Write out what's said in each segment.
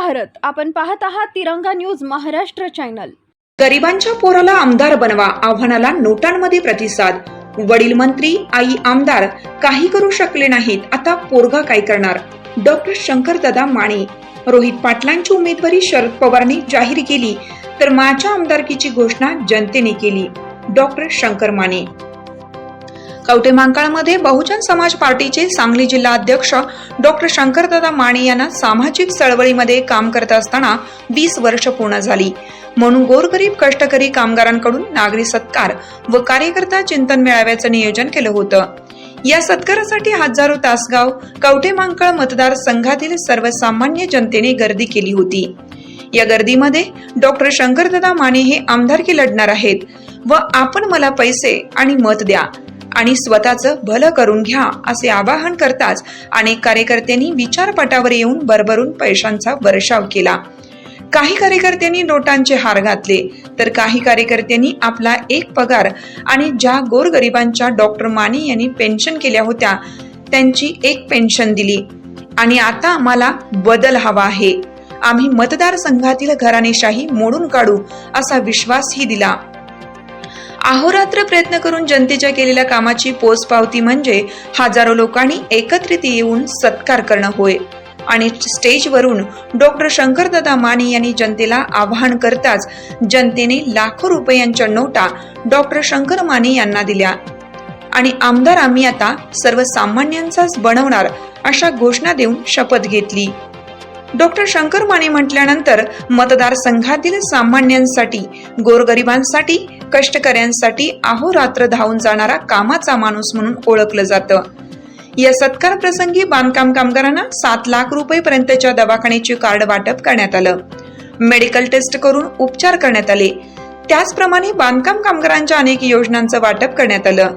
भारत. आपण पाहत आहात तिरंगा न्यूज महाराष्ट्र चॅनल. गरिबांच्या पोराला आमदार बनवा आव्हानाला नोटांमध्ये प्रतिसाद. वडील मंत्री आई आमदार काही करू शकले नाहीत आता पोरगा काय करणार? डॉक्टर शंकरदादा माने. रोहित पाटलांची उमेदवारी शरद पवारांनी जाहीर केली तर माझ्या आमदारकीची घोषणा जनतेने केली डॉक्टर शंकर माने. कवटे मांकाळमध्ये बहुजन समाज पार्टीचे सांगली जिल्हा अध्यक्ष डॉक्टर शंकरदादा माने यांना सामाजिक चळवळीमध्ये काम करत असताना वीस वर्ष पूर्ण झाली. म्हणून गोरगरीब कष्टकरी कामगारांकडून नागरी सत्कार व कार्यकर्ता चिंतन मेळाव्याचं नियोजन केलं होतं. या सत्कारासाठी हजारो तासगाव कवटेमांकाळ मांकळ मतदार संघातील सर्वसामान्य जनतेने गर्दी केली होती. या गर्दीमध्ये डॉक्टर शंकरदादा माने हे आमदारकी लढणार आहेत व आपण मला पैसे आणि मत द्या. आणि स्वतःचं भलं करून घ्या असे आवाहन करताच अनेक कार्यकर्त्यांनी विचारपटावर येऊन भरभरून पैशांचा वर्षाव केला. काही कार्यकर्त्यांनी नोटांचे हार घातले तर काही कार्यकर्त्यांनी आपला एक पगार आणि ज्या गोरगरिबांच्या डॉक्टर माने यांनी पेन्शन केल्या होत्या त्यांची एक पेन्शन दिली. आणि आता आम्हाला बदल हवा आहे. आम्ही मतदारसंघातील घराणेशाही मोडून काढू असा विश्वासही दिला. अहोरात्र प्रयत्न करून जनतेच्या केलेल्या कामाची पोचपावती म्हणजे हजारो लोकांनी एकत्रित येऊन सत्कार करणं होय. आणि स्टेजवरून डॉक्टर शंकरदादा माने यांनी जनतेला आवाहन करताच जनतेने लाखो रुपयांच्या नोटा डॉक्टर शंकर माने यांना दिल्या. आणि आमदार आम्ही आता सर्वसामान्यांचाच बनवणार अशा घोषणा देऊन शपथ घेतली. डॉक्टर शंकर माने म्हटल्यानंतर मतदारसंघातील सामान्यांसाठी गोरगरिबांसाठी कष्टकऱ्यांसाठी अहोरात्र धावून जाणारा कामाचा माणूस म्हणून ओळखलं जातं. या सत्कार प्रसंगी बांधकाम कामगारांना सात लाख रुपये पर्यंतच्या दवाखान्याचे कार्ड वाटप करण्यात आलं. मेडिकल टेस्ट करून उपचार करण्यात आले. त्याचप्रमाणे बांधकाम कामगारांच्या अनेक योजनांचं वाटप करण्यात आलं.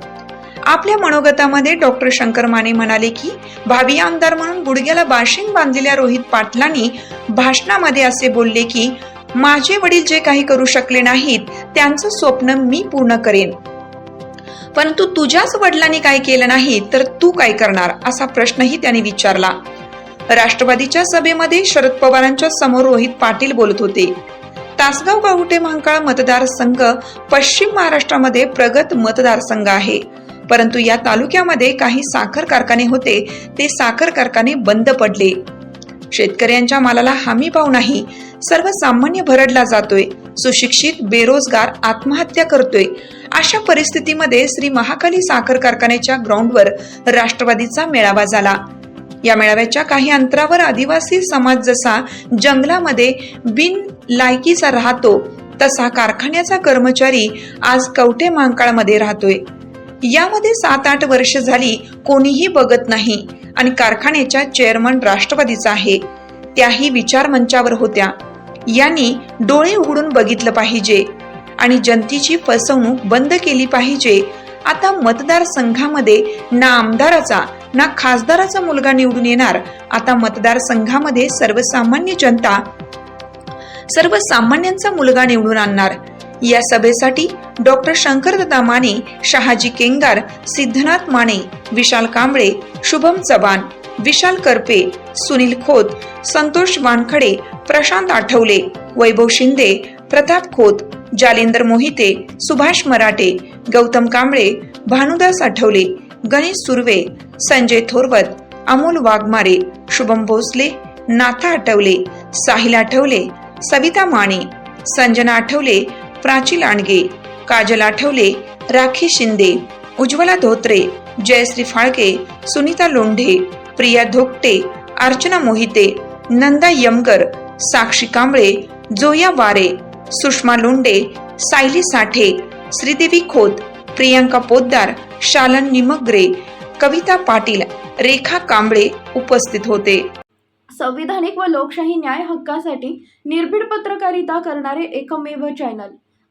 आपल्या मनोगतामध्ये डॉक्टर शंकर माने म्हणाले की भावी आमदार म्हणून गुडघ्याला बाशिंग बांधलेल्या रोहित पाटलांनी भाषणामध्ये असे बोलले की माझे वडील जे काही करू शकले नाहीत त्यांचं स्वप्न मी पूर्ण करेन. परंतु तुझ्याच वडिलांनी काय केलं नाही तर तू काय करणार असा प्रश्नही त्याने विचारला. राष्ट्रवादीच्या सभेमध्ये शरद पवारांच्या समोर रोहित पाटील बोलत होते. तासगाव गावटे महांकाळ मतदारसंघ पश्चिम महाराष्ट्रामध्ये प्रगत मतदारसंघ आहे. परंतु या तालुक्यामध्ये काही साखर कारखाने होते ते साखर कारखाने बंद पडले. शेतकऱ्यांच्या मालाला हमी भाव नाही. सर्वसामान्य भरडला जातोय. सुशिक्षित बेरोजगार आत्महत्या करतोय. अशा परिस्थितीमध्ये श्री महाकाली साखर कारखान्याच्या ग्राउंडवर राष्ट्रवादीचा मेळावा झाला. या मेळाव्याच्या काही अंतरावर आदिवासी समाज जसा जंगलामध्ये बिन लायकीचा राहतो तसा कारखान्याचा कर्मचारी आज कवठे मांकाळमध्ये राहतोय. यामध्ये सात आठ वर्ष झाली कोणीही बघत नाही. आणि कारखान्याच्या चेअरमन राष्ट्रवादीचा आहे. त्याही विचार मंचावर होत्या. यांनी डोळे उघडून बघितलं पाहिजे. आणि जनतेची फसवणूक बंद केली पाहिजे. आता मतदारसंघामध्ये ना आमदाराचा ना खासदाराचा मुलगा निवडून येणार. आता मतदारसंघामध्ये सर्वसामान्य जनता सर्वसामान्यांचा मुलगा निवडून आणणार. या सभेसाठी डॉक्टर शंकरदत्ता माने शहाजी केंगार सिद्धनाथ माने विशाल कांबळे शुभम चव्हाण विशाल करपे सुनील खोत संतोष वानखडे प्रशांत आठवले वैभव शिंदे प्रताप खोत जालेंदर मोहिते सुभाष मराठे गौतम कांबळे भानुदास आठवले गणेश सुर्वे संजय थोरवत अमोल वाघमारे शुभम भोसले नाथा आठवले साहिल आठवले सविता माने संजना आठवले प्राची लांडगे काजल आठवले राखी शिंदे उज्ज्वला धोत्रे जयश्री फाळके सुनीता लोंढे प्रिया धोकटे अर्चना मोहिते नंदा यमकर साक्षी कांबळे जोया वारे सुषमा लोंडे सायली साठे श्रीदेवी खोत प्रियांका पोद्दार शालन निमग्रे कविता पाटील रेखा कांबळे उपस्थित होते. संविधानिक व लोकशाही न्याय हक्कासाठी निर्भीड पत्रकारिता करणारे एकमेव चॅनल.